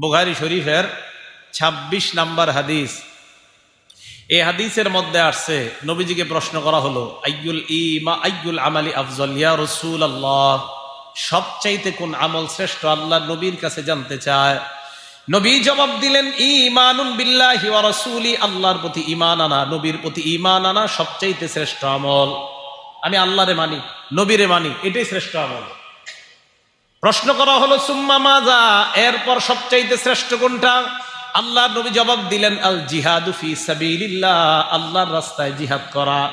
বুখারি শরীফের ২৬ নাম্বার হাদিস। এই হাদিসের মধ্যে আসছে, নবীজিকে প্রশ্ন করা হলো, আইয়ুল ইমা, আইয়ুল আমালি আফজল ইয়া রসুল আল্লাহ সবচাইতে কোন আমল শ্রেষ্ঠ আল্লাহ নবীর কাছে জানতে চায়? নবী জবাব দিলেন, ইমানুন বিল্লাহি ওয়া রাসূলি, আল্লাহর প্রতি ঈমান আনা, নবীর প্রতি ঈমান আনা সবচাইতে শ্রেষ্ঠ আমল। আমি আল্লাহরে মানি, নবীরে মানি, এটাই শ্রেষ্ঠ আমল। প্রশ্ন করা হলো, সুম্মা মাজা এরপর সবচাইতে শ্রেষ্ঠ কোনটা? আল্লাহ নবী জবাব দিলেন, আল জিহাদু ফি সাবিলিল্লাহ। আল্লাহর রাস্তায় জিহাদ করা।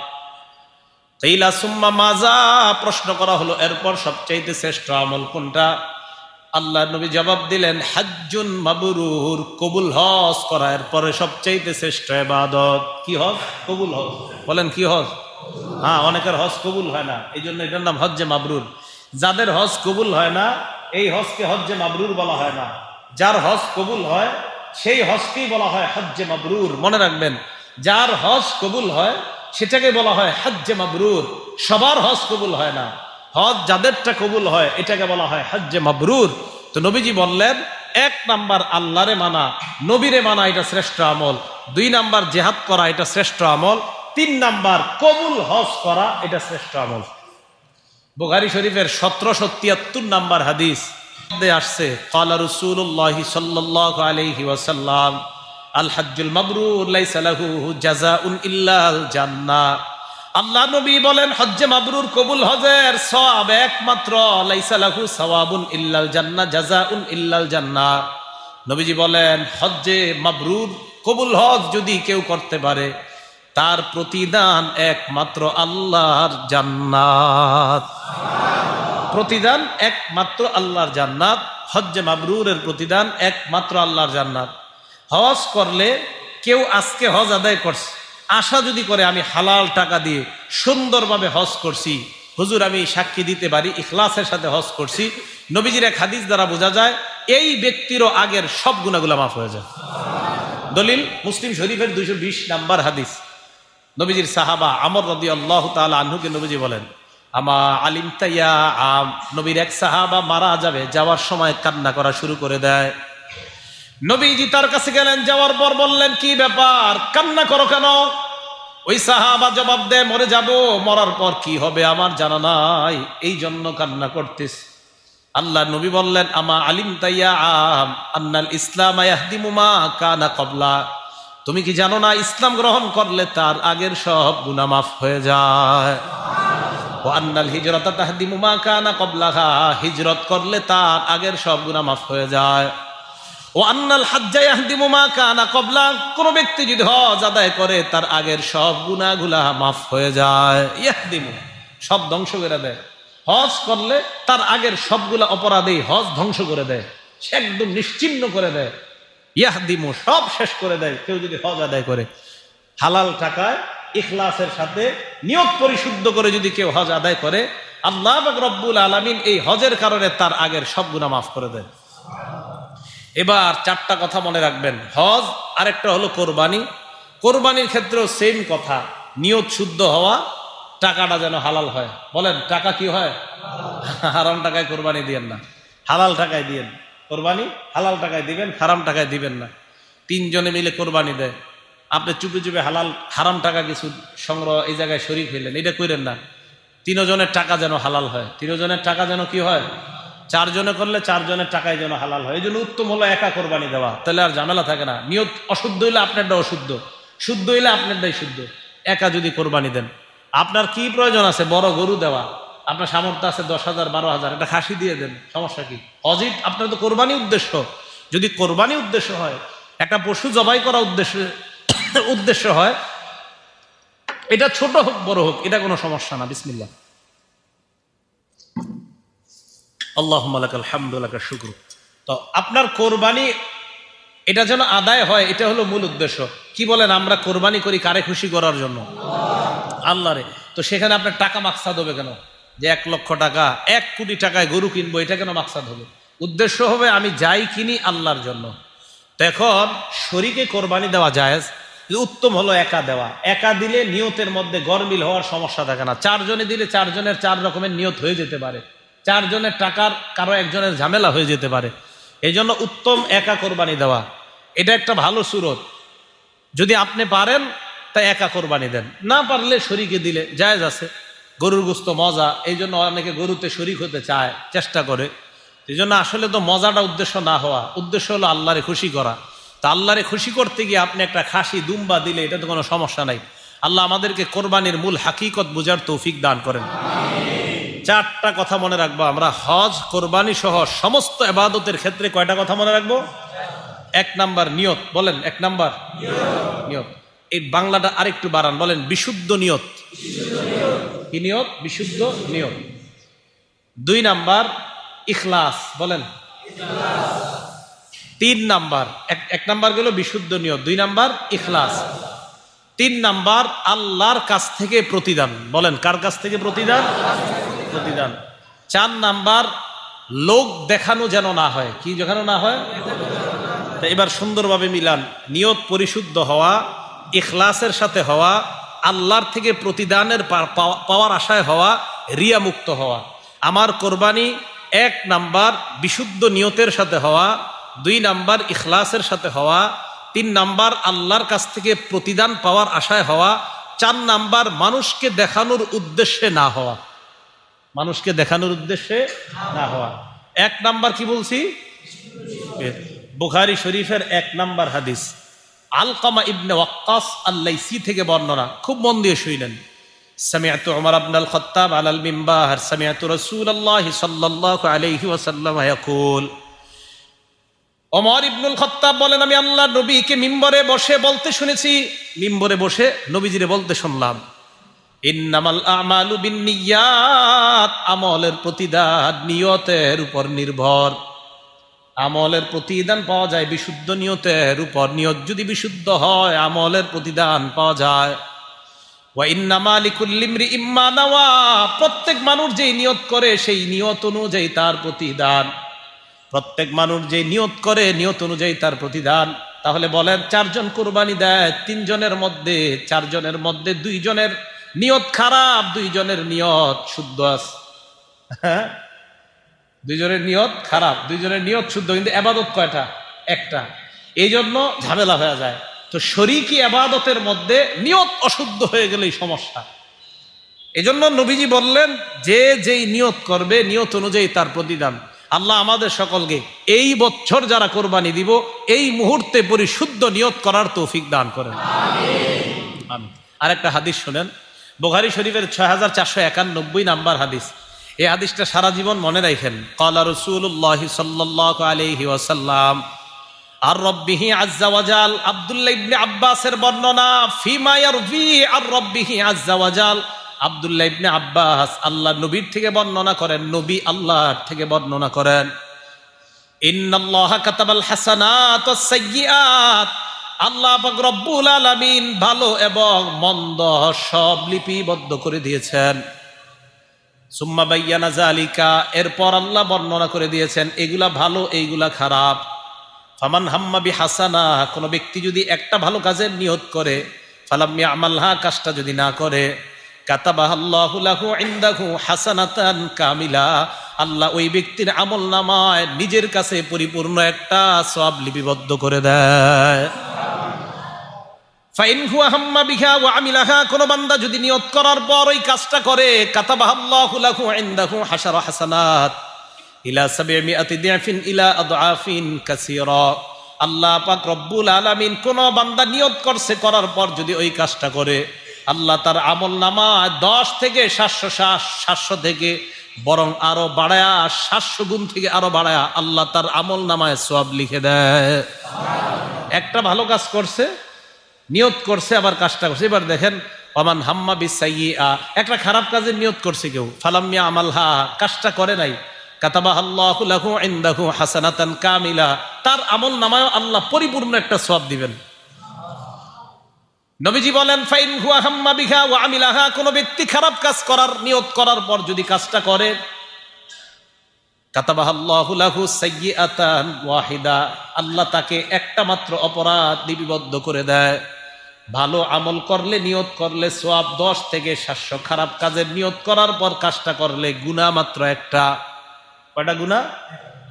তেইলা সুম্মা মাজা প্রশ্ন করা হলো, এরপর সবচাইতে শ্রেষ্ঠ আমল কোনটা? আল্লাহ নবী জবাব দিলেন, হাজ্জুন মাবরুর, কবুল হজ করা। এরপরে সবচাইতে শ্রেষ্ঠ ইবাদত, কি হজ? কবুল হজ। বলেন, কি হজ? হ্যাঁ অনেকের হজ কবুল হয় না। এই জন্য এটার নাম হজ্জে মাবরুর। যাদের হজ কবুল হয় না, এই হজকে হজ্জে মাবরুর বলা হয় না। যার হজ কবুল হয়, সেই হজকেই বলা হয় হজ্জে মাবরুর। মনে রাখবেন, যার হজ কবুল হয়, সেটাকে বলা হয় হজ্জে মাবরুর। সবার হজ কবুল হয় না। হজ যাদেরটা কবুল হয়, এটাকে বলা হয় হজ্জে মাবরুর। তো নবীজি বললেন, এক নাম্বার আল্লাহরে মানা, নবীরে মানা এটা শ্রেষ্ঠ আমল। দুই নাম্বার জেহাদ করা এটা শ্রেষ্ঠ আমল। তিন নাম্বার কবুল হজ করা এটা শ্রেষ্ঠ আমল। বুখারি শরীফের সতেরোশো তিয়াত্তর নাম্বার হাদিস আসছে কালা রসুল্লাহ সাল্লাহ আলহি ওয়াসাল্লাম, আল হাজ্জুল মাবরুর লাইসা লাহু ইল্লাল জান্নাহ আল্লাহ নবী বলেন, হজ্জে মাবরুর কবুল হজের সওয়াব একমাত্র, লাইসা লাহু সওয়াবুন ইল্লাল জান্নাহ জাযাউন ইল্লাল জান্নাহ নবীজি বলেন, হজ্জে মাবরুর কবুল হজ যদি কেউ করতে পারে তার প্রতিদান একমাত্র আল্লাহর জান্নাত। প্রতিদান একমাত্র আল্লাহর জান্নাত, হজ্জে মাবরুরের প্রতিদান একমাত্র আল্লাহর জান্নাত। হজ করলে কেউ আজকে হজ আদায় করছে, আশা যদি করে আমি হালাল টাকা দিয়ে সুন্দরভাবে হজ করছি, হুজুর আমি সাক্ষী দিতে পারি, ইখলাসের সাথে হজ করছি, নবীজির এক হাদিস দ্বারা বোঝা যায়, এই ব্যক্তিরও আগের সব গুণাগুলা মাফ হয়ে যায়। দলিল, মুসলিম শরীফের দুইশো বিশ নাম্বার হাদিস। নবীজির সাহাবা আমর রদি আল্লাহ তালা আহ্নুকে নবীজি বলেন, আমা আলিম তাইয়া আম? নবীর এক সাহাবা মারা যাবে, যাওয়ার সময় কান্না করা শুরু করে দেয়। নবীজি তার কাছে গেলেন, যাওয়ার পর বললেন, কি ব্যাপার? কান্না করো কেন? ওই সাহাবা জবাব দে মরে যাব, মরার পর কি হবে আমার জানা নাই এই জন্য কান্না করতেস আল্লাহ নবী বললেন, আমা আলিম তাইয়া আম? আন্নাল ইসলাম কানা কবলা। তুমি কি জানো না, ইসলাম গ্রহণ করলে তার আগের সব গুনাহ মাফ হয়ে যায়। ও আন্নাল কবলাহা হিজরত করলে তার আগের সব মাফ হয়ে যায়। কবলা কোন ব্যক্তি যদি হজ আদায় করে, তার আগের সব গুনাহগুলা মাফ হয়ে যায়। ইয়াহদিমু, সব ধ্বংস করে দেয়। হজ করলে তার আগের সবগুলা অপরাধেই হজ ধ্বংস করে দেয়। সে একদম নিশ্চিন্ন করে দেয়। ইয়াহদিমু সব শেষ করে দেয়, কেউ যদি হজ আদায় করে। হালাল টাকায় ইখলাসের সাথে নিয়োগ পরিশুদ্ধ করে যদি কেউ হজ আদায় করে, আল্লাহ রব্বুল আলামিন এই হজের কারণে তার আগের সব গুনাহ মাফ করে দেয় এবার চারটা কথা মনে রাখবেন। হজ, আরেকটা হলো কোরবানি। কোরবানির ক্ষেত্রেও সেম কথা নিয়ত শুদ্ধ হওয়া, টাকাটা যেন হালাল হয়। বলেন, টাকা কি হয়? হারাম টাকায় কোরবানি দিয়েন না। হালাল টাকায় দিয়েন। কোরবানি, হালাল টাকায় দিবেন, হারাম টাকায় দিবেন না। তিনজনে মিলে কোরবানি দেয়। আপনি চুপে চুপে হালাল, হারাম টাকা কিছু সংগ্রহ এই জায়গায় শরিক হইলেন। এটা করেন না। তিনজনের টাকা যেন হালাল হয়। তিনজনের টাকা যেন কি হয়? চারজনে করলে চারজনের টাকায় যেন হালাল হয়। এই জন্য উত্তম হলো একা কোরবানি দেওয়া। তাহলে আর ঝামেলা থাকে না। নিয়ত অশুদ্ধ হইলে আপনারটা অশুদ্ধ। শুদ্ধ হইলে আপনারটাই শুদ্ধ। একা যদি কোরবানি দেন। আপনার কি প্রয়োজন আছে? বড় গরু দেওয়া। আপনার সামর্থ্য আছে দশ হাজার, বারো হাজার একটা খাসি দিয়ে দেন, সমস্যা কি? অজিত, আপনার তো কোরবানি উদ্দেশ্য। যদি কোরবানি উদ্দেশ্য হয়, একটা পশু জবাই করা উদ্দেশ্য উদ্দেশ্য হয়, এটা ছোট হোক, বড় হোক, এটা কোনো সমস্যা না বিসমিল্লা আল্লাহ আলহামদুল্লাহ শুক্র। তো আপনার কোরবানি, এটা যেন আদায় হয়, এটা হলো মূল উদ্দেশ্য। কি বলেন, আমরা কোরবানি করি কারে খুশি করার জন্য? আল্লাহরে। তো সেখানে আপনার টাকা মাকসাদ হবে কেন? যে এক লক্ষ টাকা, এক কোটি টাকায় গরু কিনবো, এটা কেন মাকসাদ হবে উদ্দেশ্য হবে আমি যাই কিনি আল্লাহর জন্য। এখন শরীকে কোরবানি দেওয়া যায় উত্তম হলো একা দেওয়া। একা দিলে নিয়তের মধ্যে গরমিল হওয়ার সমস্যা থাকে না। চারজনে দিলে চারজনের চার রকমের নিয়ত হয়ে যেতে পারে। চারজনের টাকার কারও একজনের ঝামেলা হয়ে যেতে পারে। এই জন্য উত্তম একা কোরবানি দেওয়া। এটা একটা ভালো সুরত। যদি আপনি পারেন তা একা কোরবানি দেন। না পারলে শরীকে দিলে জায়েজ আছে। গরুর গুস্ত মজা, এই জন্য অনেকে গরুতে শরিক হতে চায়, চেষ্টা করে। এই জন্য আসলে তো মজাটা উদ্দেশ্য না হওয়া, উদ্দেশ্য হলো আল্লাহরে খুশি করা। তা আল্লাহরে খুশি করতে গিয়ে আপনি একটা খাসি, দুম্বা দিলে এটা তো কোনো সমস্যা নাই। আল্লাহ আমাদেরকে কোরবানির মূল হাকিকত বোঝার তৌফিক দান করেন। চারটা কথা মনে রাখব আমরা। হজ, কোরবানি সহ সমস্ত এবাদতের ক্ষেত্রে কয়টা কথা মনে রাখব? এক নাম্বার নিয়ত। বলেন, এক নাম্বার? নিয়ত। এই বাংলাটা আরেকটু বাড়ান। বলেন, বিশুদ্ধ নিয়ত। কি নিয়ত? বিশুদ্ধ নিয়ত। দুই নাম্বার, ইখলাস, বলেন। তিন নাম্বার, এক নাম্বার গেল বিশুদ্ধ নিয়ত, দুই নাম্বার ইখলাস। তিন নাম্বার, আল্লাহর কাছ থেকে প্রতিদান, বলেন। কার কাছ থেকে প্রতিদান? প্রতিদান। চার নাম্বার, লোক দেখানো যেন না হয়। কি দেখানো না হয়? এবার সুন্দরভাবে মিলান। নিয়ত পরিশুদ্ধ হওয়া, ইখলাসের সাথে হওয়া আল্লাহর থেকে প্রতিদানের পাওয়ার আশায় হওয়া রিয়া মুক্ত হওয়া। আমার কোরবানি এক নাম্বার বিশুদ্ধ নিয়তের সাথে হওয়া, দুই নাম্বার ইখলাসের সাথে হওয়া, তিন নাম্বার আল্লাহর কাছ থেকে প্রতিদান পাওয়ার আশায় হওয়া, চার নাম্বার মানুষকে দেখানোর উদ্দেশ্যে না হওয়া। মানুষকে দেখানোর উদ্দেশ্যে না হওয়া। এক নাম্বার কি বলছি? বুখারি শরীফের এক নাম্বার হাদিস। আলকামা ইবনে ওয়াক্কাস আল্লাইসি থেকে বর্ণনা। খুব মন দিয়ে শুইলেন সামিয়াতু ওমর আবনাল খত্তাব আলাল মিম্বার সামিয়াতু রসুল্লাহ সাল্লাহ আলাইহি ওয়াসাল্লাম ইয়াকুল। অমর ইবনুল খত্তাব বলেন, আমি আল্লাহ নবীকে মিম্বরে বসে বলতে শুনেছি। মিম্বরে বসে নবীজিরে বলতে শুনলাম। ইন্নামাল আমালু বিন আমলের প্রতিদান নিয়তের উপর নির্ভর। আমলের প্রতিদান পাওয়া যায় বিশুদ্ধ নিয়তের উপর। নিয়ত যদি বিশুদ্ধ হয়, আমলের প্রতিদান পাওয়া যায়। প্রত্যেক মানুষ যেই নিয়ত করে, সেই নিয়ত অনুযায়ী তার প্রতিদান। প্রত্যেক মানুষ যে নিয়ত করে, নিয়ত অনুযায়ী তার প্রতিদান। তাহলে বলেন, চারজন কোরবানি দেয়, তিনজনের মধ্যে, চারজনের মধ্যে দুইজনের নিয়ত খারাপ, দুইজনের নিয়ত শুদ্ধ আছে। হ্যাঁ? দুইজনের নিয়ত খারাপ, দুইজনের নিয়ত শুদ্ধ, কিন্তু আবাদত কয়টা? একটা। এই জন্য ঝামেলা হয়ে যায়। তো শরিকি আবাদতের মধ্যে নিয়ত অশুদ্ধ হয়ে গেলেই সমস্যা। এজন্য নবীজি বললেন, যে যেই নিয়ত করবে, নিয়ত অনুযায়ী তার প্রতিদান। আল্লাহ আমাদের সকলকে এই বছর যারা কোরবানি দিব, এই মুহূর্তে পরিশুদ্ধ নিয়ত করার তৌফিক দান করেন। আমিন। আরেকটা হাদিস শোনেন। বোখারি শরীফের ছয় হাজার চারশো একানব্বই নাম্বার হাদিস। এই হাদিসটা সারা জীবন মনে রাখেন। কলা রসুল্লাহ সাল্লাহ আলহি ওয়াসাল্লাম, আর রব্বিহি আজ্জাওয়াজাল আব্দুল্লাহ ইবনে আব্বাসের বর্ণনা, ফিমা ইয়ারভি আর রব্বিহি আজ্জাওয়াজাল আব্দুল্লাহ ইবনে আব্বাস আল্লাহ নবীর থেকে বর্ণনা করেন, নবী আল্লাহর থেকে বর্ণনা করেন। আল্লাহ রব্বুল আলামিন ভালো এবং মন্দ সব লিপিবদ্ধ করে দিয়েছেন। সুম্মা বাইয়ানা জালিকা এরপর আল্লাহ বর্ণনা করে দিয়েছেন, এগুলা ভালো, এইগুলা খারাপ। ফামান হাম্মাবি হাসানা কোনো ব্যক্তি যদি একটা ভালো কাজের নিয়ত করে ফালাম্মি আমালহা কাজটা যদি না করে আল্লাহ ওই ব্যক্তির আমল নামায় নিজের কাছে পরিপূর্ণ একটা সব লিপিবদ্ধ করে দেয়। ফাইন আমিলাহা বান্দা যদি করার পর ওই কাজটা করে হাসানাত। ইলা আল্লাহ পাক রব্বুল বান্দা নিয়ত করছে, করার পর যদি ওই কাজটা করে, আল্লাহ তার আমল নামা দশ থেকে সাতশো সাতশো থেকে বরং আরও বাড়ায়া, সাতশো গুণ থেকে আরও বাড়ায়া আল্লাহ তার আমল নামায় সব লিখে দেয়। একটা ভালো কাজ করছে নিয়ত করছে, আবার কাজটা করছে। এবার দেখেন অমান হাম্মা বিসাইয়ে একটা খারাপ কাজের নিয়ত করছে কেউ। ফালাম্মিয়া আমাল হা। কাজটা করে নাই। হাসানাতান কামিলা। তার আমল নামায় আল্লাহ পরিপূর্ণ একটা সব দিবেন। নবীজি বলেন, ফাইন হুয়া হাম্মা বিহা ওয়া আমিলাহা। কোন ব্যক্তি খারাপ কাজ করার, নিয়ত করার পর যদি কাজটা করে ওয়াহিদা। আল্লাহ তাকে একটা মাত্র অপরাধ লিপিবদ্ধ করে দেয়। ভালো আমল করলে নিয়ত করলে সোয়াব দশ থেকে সাতশো। খারাপ কাজের নিয়ত করার পর কাজটা করলে গুণা মাত্র একটা। কয়টা গুণা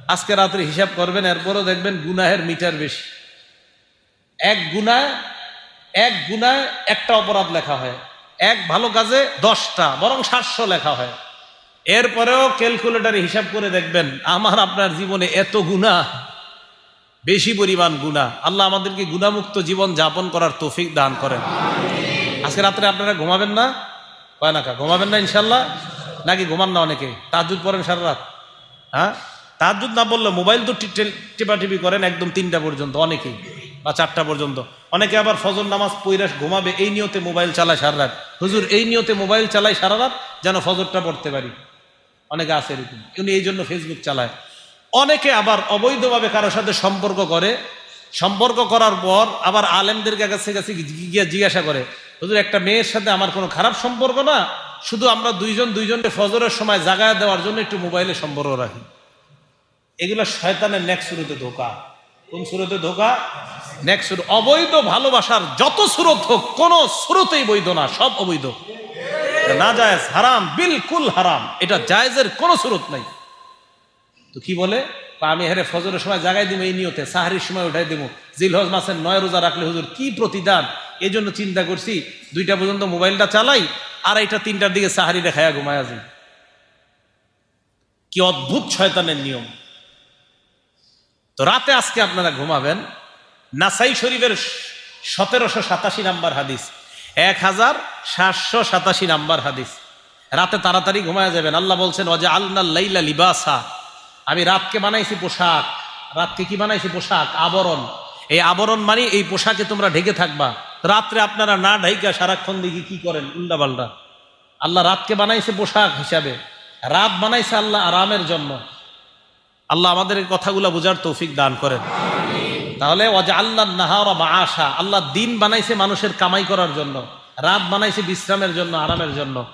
আজকে রাত্রে হিসাব করবেন, এরপরও দেখবেন গুনাহের মিটার বেশি। এক গুনায় এক গুনায় একটা অপরাধ লেখা হয়। এক ভালো কাজে দশটা, বরং সাতশো লেখা হয়। এরপরেও ক্যালকুলেটারে হিসাব করে দেখবেন, আমার আপনার জীবনে এত গুণা, বেশি পরিমাণ গুণা। আল্লাহ আমাদেরকে গুণামুক্ত জীবন যাপন করার তৌফিক দান করেন। আজকে রাত্রে আপনারা ঘুমাবেন না? কয় না কা ঘুমাবেন না ইনশাল্লাহ নাকি ঘুমান না অনেকে? তাজুদ পড়েন সারা রাত। হ্যাঁ? তাজুদ না বললে মোবাইল তো টিপাটিপি করেন একদম তিনটা পর্যন্ত, অনেকেই, বা চারটা পর্যন্ত। অনেকে আবার ফজর নামাজ পৈরাস ঘুমাবে, এই নিয়তে মোবাইল চালায় সারা রাত। হুজুর, এই নিয়তে মোবাইল চালায় সারা রাত, যেন ফজরটা পড়তে পারি। অনেকে আছে এরকম। উনি এই জন্য ফেসবুক চালায়। অনেকে আবার অবৈধভাবে কারোর সাথে সম্পর্ক করে। সম্পর্ক করার পর আবার আলেমদের কাছে কাছে গিয়ে জিজ্ঞাসা করে, হুজুর, একটা মেয়ের সাথে আমার কোনো খারাপ সম্পর্ক না? শুধু আমরা দুইজন দুইজনকে ফজরের সময় জাগায় দেওয়ার জন্য একটু মোবাইলে সম্পর্ক রাখি। এগুলো শয়তানের নেক্সট শুরুতে ধোকা। কোন শুরুতে ধোকা? নেক্সট শুরু অবৈধ ভালোবাসার যত স্রোত হোক, কোনো স্রোতেই বৈধ না, সব অবৈধ। না জায়েজ হারাম, বিলকুল হারাম। এটা জায়েজের কোনো স্রোত নাই। তো কি বলে? আমি হেরে ফজরের সময় জাগাই দিব, এই নিয়তে সাহারির সময় উঠাই দিব। জিলহজ মাসের নয় রোজা রাখলে হুজুর কি প্রতিদান? এই জন্য চিন্তা করছি, দুইটা পর্যন্ত মোবাইলটা চালাই, আর এইটা তিনটার দিকে সাহারি দেখায়া ঘুমায়া যাই। কি অদ্ভুত শয়তানের নিয়ম। তো রাতে আজকে আপনারা ঘুমাবেন, নাসাই শরীফের সতেরোশো সাতাশি নাম্বার হাদিস। এক হাজার সাতশো সাতাশি নাম্বার হাদিস। রাতে তাড়াতাড়ি ঘুমায় যাবেন। আল্লাহ বলছেন অজা আল্লাহ লাইলা লিবাসা। আমি রাতকে বানাইছি পোশাক। রাতকে কি বানাইছি? পোশাক, আবরণ। এই আবরণ মানে এই পোশাকে তোমরা ঢেকে থাকবা। রাত্রে আপনারা না ঢাইকা সারাক্ষণ দেখি কি করেন উল্টা পাল্টা আল্লাহ রাতকে বানাইছে পোশাক হিসাবে। রাত বানাইছে আল্লাহ আরামের জন্য। আল্লাহ আমাদের কথাগুলো বোঝার তৌফিক দান করেন। তাহলে ওয়াজা আল্লাহ নাহারা আশা আল্লাহ দিন বানাইছে মানুষের কামাই করার জন্য, রাত বানাইছে বিশ্রামের জন্য, আরামের জন্য।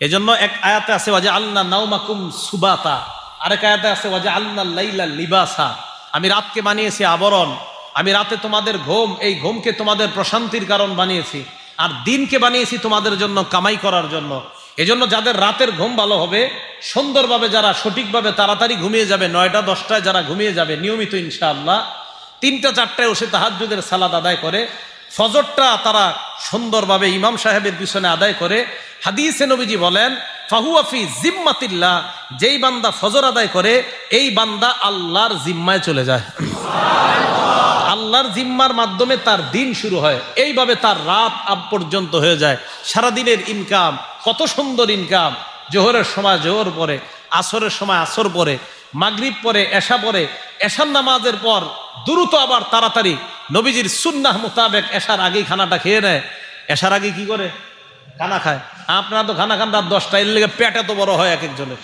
এজন্য এক আয়াতে আছে ওয়াজা আল্লাহ নাউমাকুম সুবাতা। আরেক আয়াতে আছে ওয়াজা আল্লাহ লাইলা লিবাসা। আমি রাতকে বানিয়েছি আবরণ। আমি রাতে তোমাদের ঘুম, এই ঘুমকে তোমাদের প্রশান্তির কারণ বানিয়েছি। আর দিনকে বানিয়েছি তোমাদের জন্য কামাই করার জন্য। এজন্য যাদের রাতের ঘুম ভালো হবে, সুন্দরভাবে যারা সঠিকভাবে তাড়াতাড়ি ঘুমিয়ে যাবে, নয়টা দশটায় যারা ঘুমিয়ে যাবে, নিয়মিত ইনশাআল্লাহ তিনটা চারটায় বসে তাহাজুদের সালাদ আদায় করে। ফজরটা তারা সুন্দরভাবে ইমাম সাহেবের পিছনে আদায় করে। হাদিসে নবীজি বলেন ফাহুয়াফি জিম্মাতিল্লাহ যেই বান্দা ফজর আদায় করে, এই বান্দা আল্লাহর জিম্মায় চলে যায়। আল্লাহর জিম্মার মাধ্যমে তার দিন শুরু হয়। এইভাবে তার রাত আব পর্যন্ত হয়ে যায়। সারাদিনের ইনকাম, কত সুন্দর ইনকাম। জোহরের সময় জোহর পরে আসরের সময় আসর পরে মাগরিব পরে এশা পরে এশার নামাজের পর দ্রুত আবার তাড়াতাড়ি নবীজির সুন্নাহ মোতাবেক এসার আগেই খানাটা খেয়ে নেয়। এসার আগে কি করে? খানা খায়। আপনারা তো খানা খান, রাত দশটা, এর লেগে পেটে তো বড় হয় এক একজনের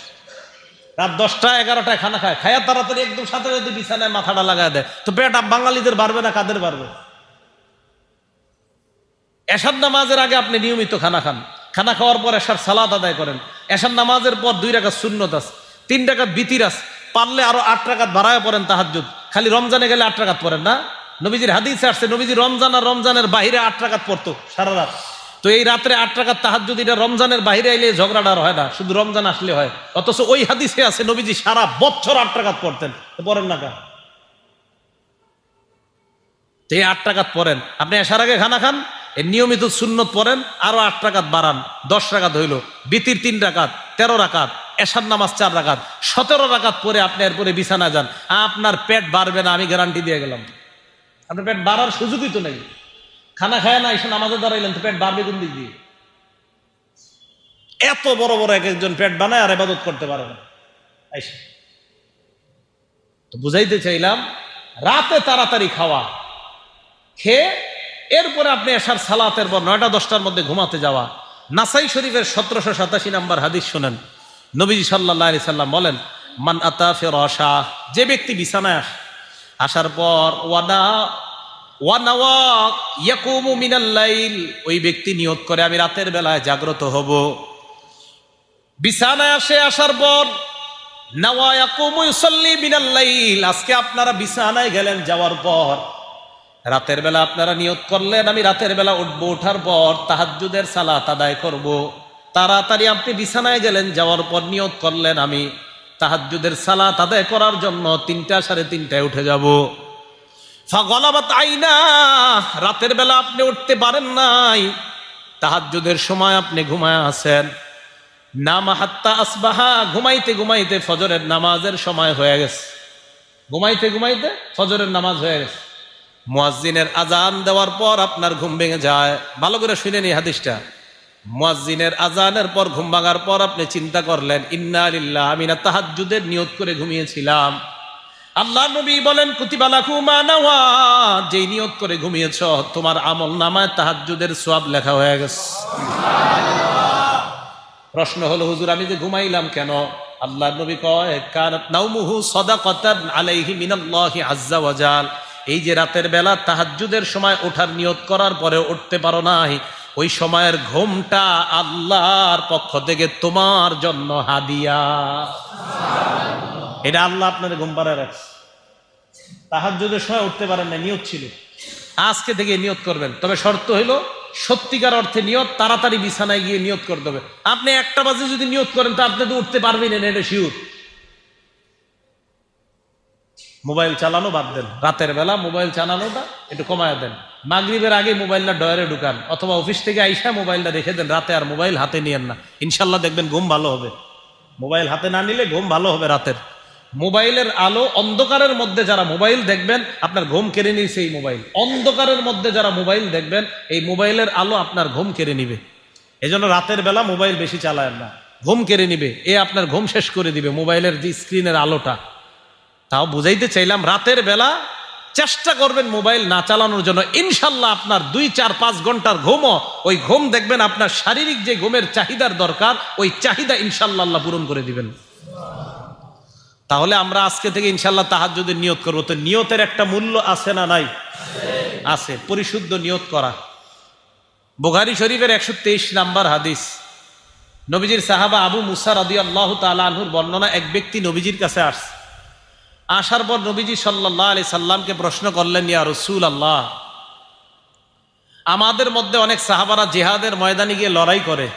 রাত দশটা, এগারোটায় খানা খায়। খায়া তাড়াতাড়ি একদম সাথে সাথে বিছানায় মাথাটা লাগায় দেয়। তো পেট বাঙালিদের বাড়বে না, কাদের বাড়বে? এসার নামাজের আগে আপনি নিয়মিত খানা খান। খানা খাওয়ার পর এসার সালাদ আদায় করেন। এসার নামাজের পর দুই টাকা শূন্যত আছে, তিন টাকা বিতির আছে। পারলে আরও আট টাকাত বাড়ায় পড়েন তাহাজুদ খালি রমজানে গেলে আট টাকাত পড়েন না? নবীজির হাদিস আসছে, নবীজি রমজান আর রমজানের বাহিরে আট টাকাত পড়তো সারা রাত। তো এই রাত্রে আট টাকার তাহাজুদ এটা রমজানের বাহিরে আইলে ঝগড়াটা হয় না, শুধু রমজান আসলে হয়। অথচ ওই হাদিসে আছে, নবীজি সারা বছর আট টাকাত পড়তেন। পড়েন না কা এই আট টাকাত পড়েন। আপনি এসার আগে খানা খান এই নিয়মিত সুন্নত পড়েন, আরও আট টাকাত বাড়ান, দশ টাকাত হইল। বিতির তিন টাকাত তেরো রাকাত এসার নামাজ চার রাকাত, সতেরো রাকাত পরে আপনি এরপরে বিছানা যান। আপনার পেট বাড়বে না, আমি গ্যারান্টি দিয়ে গেলাম। আপনার পেট বাড়ার সুযোগই তো নেই। খানা খায় না, এসে নামাজে দাঁড়াইলেন, তো পেট বাড়বে কোন দিক দিয়ে? এত বড় বড় এক একজন পেট বানায় আর এবাদত করতে পারে না। তো বুঝাইতে চাইলাম, রাতে তাড়াতাড়ি খাওয়া, খেয়ে এরপরে আপনি এসার সালাতের পর নয়টা দশটার মধ্যে ঘুমাতে যাওয়া। নাসাই শরীফের সতেরোশো সাতাশি নাম্বার হাদিস শোনেন। নবীজি সাল্লাহ আলি সাল্লাম বলেন, মান আতা আশা যে ব্যক্তি বিছানায় আস, আসার পর ওয়ানা ওই ব্যক্তি নিয়োগ করে, আমি রাতের বেলায় জাগ্রত হব বিছানায় আসে, আসার পর আজকে আপনারা বিছানায় গেলেন যাওয়ার পর রাতের বেলা আপনারা নিয়োগ করলেন, আমি রাতের বেলা উঠবো ওঠার পর তাহাজুদের সালাত আদায় করব। তাড়াতাড়ি আপনি বিছানায় গেলেন, যাওয়ার পর নিয়োগ করলেন, আমি তাহাজ্জুদের সালাত আদায় করার জন্য তিনটা সাড়ে তিনটায় উঠে যাব। আইনা, রাতের বেলা আপনি উঠতে পারেন নাই। তাহাজ্জুদের সময় আপনি ঘুমায় আছেন। নামা হাত্তা আসবাহা, ঘুমাইতে ঘুমাইতে ফজরের নামাজের সময় হয়ে গেছে। ঘুমাইতে ঘুমাইতে ফজরের নামাজ হয়ে গেছে। মুয়াজ্জিনের আজান দেওয়ার পর আপনার ঘুম ভেঙে যায়। ভালো করে শুনে নি হাদিসটা। মুয়াজ্জিনের আজানের পর, ঘুম ভাঙার পর আপনি চিন্তা করলেন, ইন্না আলিল্লাহ আমি না তাহাজ্জুদের নিয়ত করে ঘুমিয়েছিলাম। আল্লাহ নবী বলেন কুতিবালা কুমা নাওয়া। যেই নিয়ত করে ঘুমিয়েছ, তোমার আমল নামায় তাহাজ্জুদের সোয়াব লেখা হয়ে গেছে। প্রশ্ন হলো, হুজুর, আমি যে ঘুমাইলাম কেন? আল্লাহ নবী কয়, কানাত নাউমুহু সাদাকাতান আলাইহি মিনাল্লাহি আজ্জা ওয়াজাল এই যে রাতের বেলা তাহাজ্জুদের সময় ওঠার নিয়ত করার পরে উঠতে পারো নাই। ওই সময়ের ঘুমটা আল্লাহর পক্ষ থেকে তোমার জন্য হাদিয়া। এটা আল্লাহ আপনাদের ঘুম পাড়ায় রাখছে। তাহার যদি সময় উঠতে পারেন না নিয়ত ছিল। আজকে থেকে নিয়ত করবেন। তবে শর্ত হইল, সত্যিকার অর্থে নিয়ত, তাড়াতাড়ি বিছানায় গিয়ে নিয়ত করতে হবে। আপনি একটা বাজে যদি নিয়ত করেন, তো আপনি তো উঠতে পারবেন না, এটা শিউর মোবাইল চালানো বাদ দেন। রাতের বেলা মোবাইল চালানোটা একটু কমায় দেন। মাগরিবের আগে মোবাইলটা ডয়ারে ঢুকান, অথবা অফিস থেকে আইসা মোবাইলটা রেখে দেন, রাতে আর মোবাইল হাতে নিয়েন না। ইনশাল্লাহ দেখবেন ঘুম ভালো হবে। মোবাইল হাতে না নিলে ঘুম ভালো হবে রাতের। মোবাইলের আলো অন্ধকারের মধ্যে যারা মোবাইল দেখবেন, আপনার ঘুম কেড়ে নিয়েছে এই মোবাইল। অন্ধকারের মধ্যে যারা মোবাইল দেখবেন, এই মোবাইলের আলো আপনার ঘুম কেড়ে নিবে। এজন্য রাতের বেলা মোবাইল বেশি চালায়েন না। ঘুম কেড়ে নিবে। এ আপনার ঘুম শেষ করে দিবে মোবাইলের যে স্ক্রিনের আলোটা। তাও বুঝাইতে চাইলাম, রাতের বেলা চেষ্টা করবেন মোবাইল না চালানোর জন্য। ইনশাল্লাহ আপনার দুই, চার, পাঁচ ঘণ্টার ঘুমও, ওই ঘুম দেখবেন আপনার শারীরিক যে ঘুমের চাহিদার দরকার, ওই চাহিদা ইনশাল্লাহ আল্লাহ পূরণ করে দিবেন। তাহলে আমরা আজকে থেকে ইনশাল্লাহ তাহার যদি নিয়ত করব। তো নিয়তের একটা মূল্য আছে না নাই? আছে, পরিশুদ্ধ নিয়ত করা। বুখারি শরীফের একশো তেইশ নাম্বার হাদিস। নবীজির সাহাবা আবু মুসা রদি আল্লাহ তালুর বর্ণনা, এক ব্যক্তি নবীজির কাছে আসছে। আসার পর নবীজি সাল্লাহ আলি সাল্লামকে প্রশ্ন করলেন, ইয়া রসুল আল্লাহ আমাদের মধ্যে অনেক সাহাবারা জেহাদের ময়দানে গিয়ে লড়াই করে।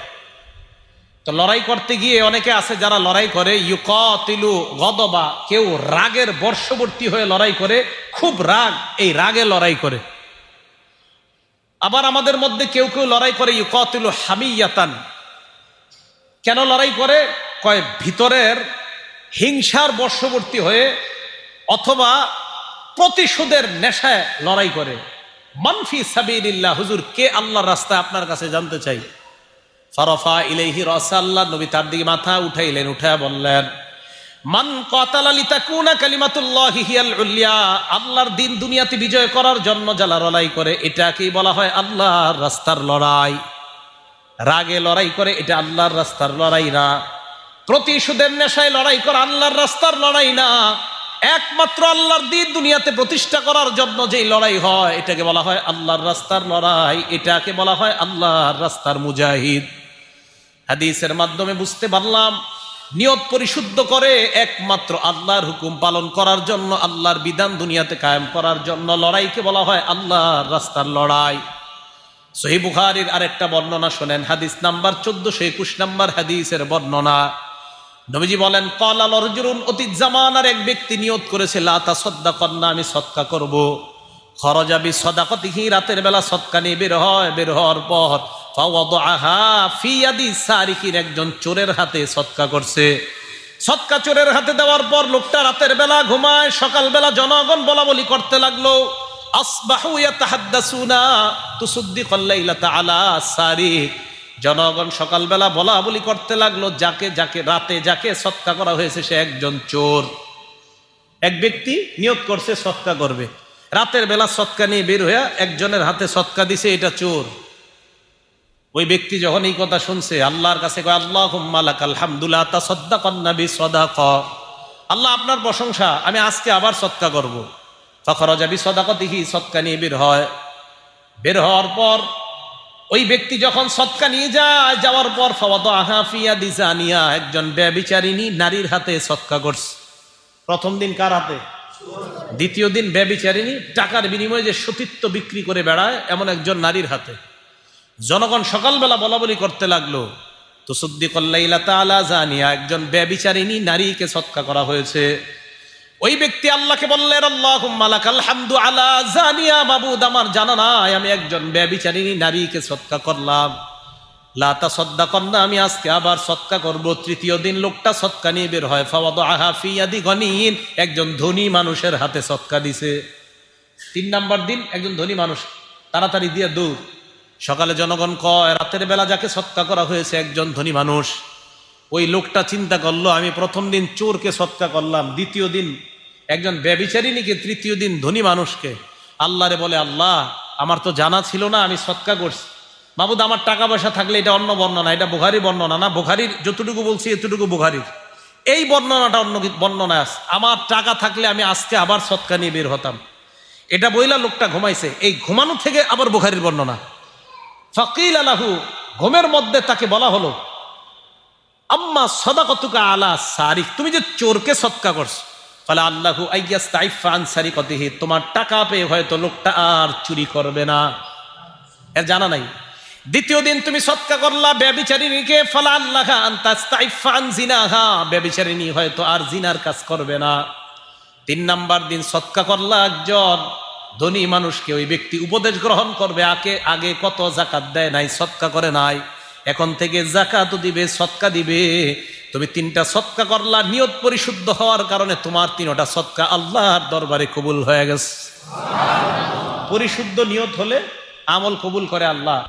তো লড়াই করতে গিয়ে অনেকে আছে যারা লড়াই করে ইউকিলু গদবা, কেউ রাগের বর্ষবর্তী হয়ে লড়াই করে, খুব রাগ, এই রাগে লড়াই করে। আবার আমাদের মধ্যে কেউ কেউ লড়াই করে ইউকিলু হামিয়াতান। কেন লড়াই করে? কয়, ভিতরের হিংসার বর্ষবর্তী হয়ে অথবা প্রতিশোধের নেশায় লড়াই করে। মানফি সাবিল্লাহ হুজুর, কে আল্লাহর রাস্তা আপনার কাছে জানতে চাই? ফারফা ইলাইহি রাসাল্লাহ, নবী তার দিকে মাথা উঠাইলেন, উঠায় বললেন, মান আল্লাহর দিন দুনিয়াতে বিজয় করার জন্য যারা লড়াই করে, এটাকেই বলা হয় আল্লাহর রাস্তার লড়াই। রাগে লড়াই করে, এটা আল্লাহর রাস্তার লড়াই না। প্রতিশোধের নেশায় লড়াই করা আল্লাহর রাস্তার লড়াই না। একমাত্র আল্লাহর দিন দুনিয়াতে প্রতিষ্ঠা করার জন্য যেই লড়াই হয়, এটাকে বলা হয় আল্লাহর রাস্তার লড়াই। এটাকে বলা হয় আল্লাহর রাস্তার মুজাহিদ। হাদিসের মাধ্যমে বুঝতে পারলাম, নিয়ত পরিশুদ্ধ করে একমাত্র আল্লাহর হুকুম পালন করার জন্য, আল্লাহর বিধান দুনিয়াতে কায়েম করার জন্য লড়াইকে বলা হয় আল্লাহর রাস্তার লড়াই। সহি বুখারির আরেকটা বর্ণনা শোনেন, হাদিস নাম্বার চোদ্দশো একুশ নাম্বার হাদিসের বর্ণনা। নবীজি বলেন কলাল অর্জুন অতীত জামানার এক ব্যক্তি নিয়ত করেছে লাতা সদ্দা কন্যা আমি সৎকা করব। খরজাবি সদাকতিহি, রাতের বেলা সৎকা নিয়ে বের হয়। বের হওয়ার পর আহা ফিয়াদি সারিকির একজন চোরের হাতে সৎকা করছে। সৎকা চোরের হাতে দেওয়ার পর লোকটা রাতের বেলা ঘুমায়, সকালবেলা জনগণ বলা বলি করতে লাগল। আসবাহু ইয়াতাহাদ্দাসুনা তুসুদ্দিকাল লাইলাতা আলা সারিক। জনগণ সকালবেলা বলা বলি করতে লাগল, যাকে যাকে, রাতে যাকে সৎকা করা হয়েছে সে একজন চোর। এক ব্যক্তি নিয়োগ করছে, সৎকা করবে। রাতের বেলা সৎকা নিয়ে বের হয়ে একজনের হাতে সৎকা দিছে, এটা চোর। ওই ব্যক্তি যখন এই কথা শুনছে, আল্লাহর কাছে কয় আল্লাহ আলহামদুল্লাহ তা সদ্দা কন্নাবি সদা ক আল্লাহ আপনার প্রশংসা, আমি আজকে আবার সৎকা করব। তখন যাবি সদাকত দেখি সৎকা নিয়ে বের হয়। বের হওয়ার পর ওই ব্যক্তি যখন সৎকা নিয়ে যায়, যাওয়ার পর আহাফিয়া দিজানিয়া, একজন ব্যবিচারিণী নারীর হাতে সৎকা করছে। প্রথম দিন কার হাতে? দ্বিতীয় দিন ব্যবিচারিণী, টাকার বিনিময়ে যে সতীত্ব বিক্রি করে বেড়ায়, এমন একজন নারীর হাতে। জনগণ সকালবেলা বলা বলি করতে লাগল তো সুদ্দি কল্লাইলা তালা জানিয়া একজন ব্যবিচারিণী নারীকে সৎকা করা হয়েছে। ওই ব্যক্তি আল্লাহকে বললেন আল্লাহ মালাকাল হামদু আলা জানিয়া মাবুদ। আমার জানা নাই, আমি একজন ব্যবিচারিণী নারীকে সৎকা করলাম। লাতা সদ্দা কন্যা আমি আজকে আবার সৎকা করব। তৃতীয় দিন লোকটা সৎকা নিয়ে বের হয়। ফাওয়াদ আহা ফিয়াদি গনিন, একজন ধনী মানুষের হাতে সৎকা দিছে। তিন নাম্বার দিন একজন ধনী মানুষ, তাড়াতাড়ি দিয়ে দৌড়। সকালে জনগণ কয়, রাতের বেলা যাকে সৎকা করা হয়েছে একজন ধনী মানুষ। ওই লোকটা চিন্তা করল, আমি প্রথম দিন চোরকে সৎকা করলাম, দ্বিতীয় দিন একজন ব্যবিচারিণীকে, তৃতীয় দিন ধনী মানুষকে। আল্লাহরে বলে, আল্লাহ, আমার তো জানা ছিল না, আমি সৎকা করছি। মাবুদ, আমার টাকা পয়সা থাকলে এটা অন্য বর্ণনা, এটা বোখারি বর্ণনা না? বোখারির যতটুকু বলছি, এতটুকু বোখারির। এই বর্ণনাটা অন্য বর্ণনা আছে। আমার টাকা থাকলে আমি আজকে আবার সৎকা নিয়ে বের হতাম। এটা বইলা লোকটা ঘুমাইছে। এই ঘুমানো থেকে আবার বোখারির বর্ণনা। ফকিল আলাহু ঘুমের মধ্যে তাকে বলা হলো আম্মা সদা সদাকতুকা আলা সারিক, তুমি যে চোরকে সৎকা করছ। ফলে আল্লাহু আইয়াস্তাইফান সারিকতিহি, তোমার টাকা পেয়ে হয়তো লোকটা আর চুরি করবে না। এর জানা নাই। দ্বিতীয় দিন তুমি সৎকা করলা, ব্যবিচারিণীকে, ফলা আল্লাহ আন্তাস্তাইফান জিনাহা, ব্যবিচারিণী হয়তো আর জিনার কাজ করবে না। তিন নাম্বার দিন সৎকা করলা একজন ধনী মানুষকে, ওই ব্যক্তি উপদেশ গ্রহণ করবে, আগে আগে কত জাকাত দেয় নাই, সৎকা করে নাই। এখন থেকে জাকাত দিবে, সৎকা দিবে। তুমি তিনটা সৎকা করলা, নিয়ত পরিশুদ্ধ হওয়ার কারণে তোমার তিনটা সৎকা আল্লাহর দরবারে কবুল হয়ে গেছে। পরিশুদ্ধ নিয়ত হলে আমল কবুল করে আল্লাহ।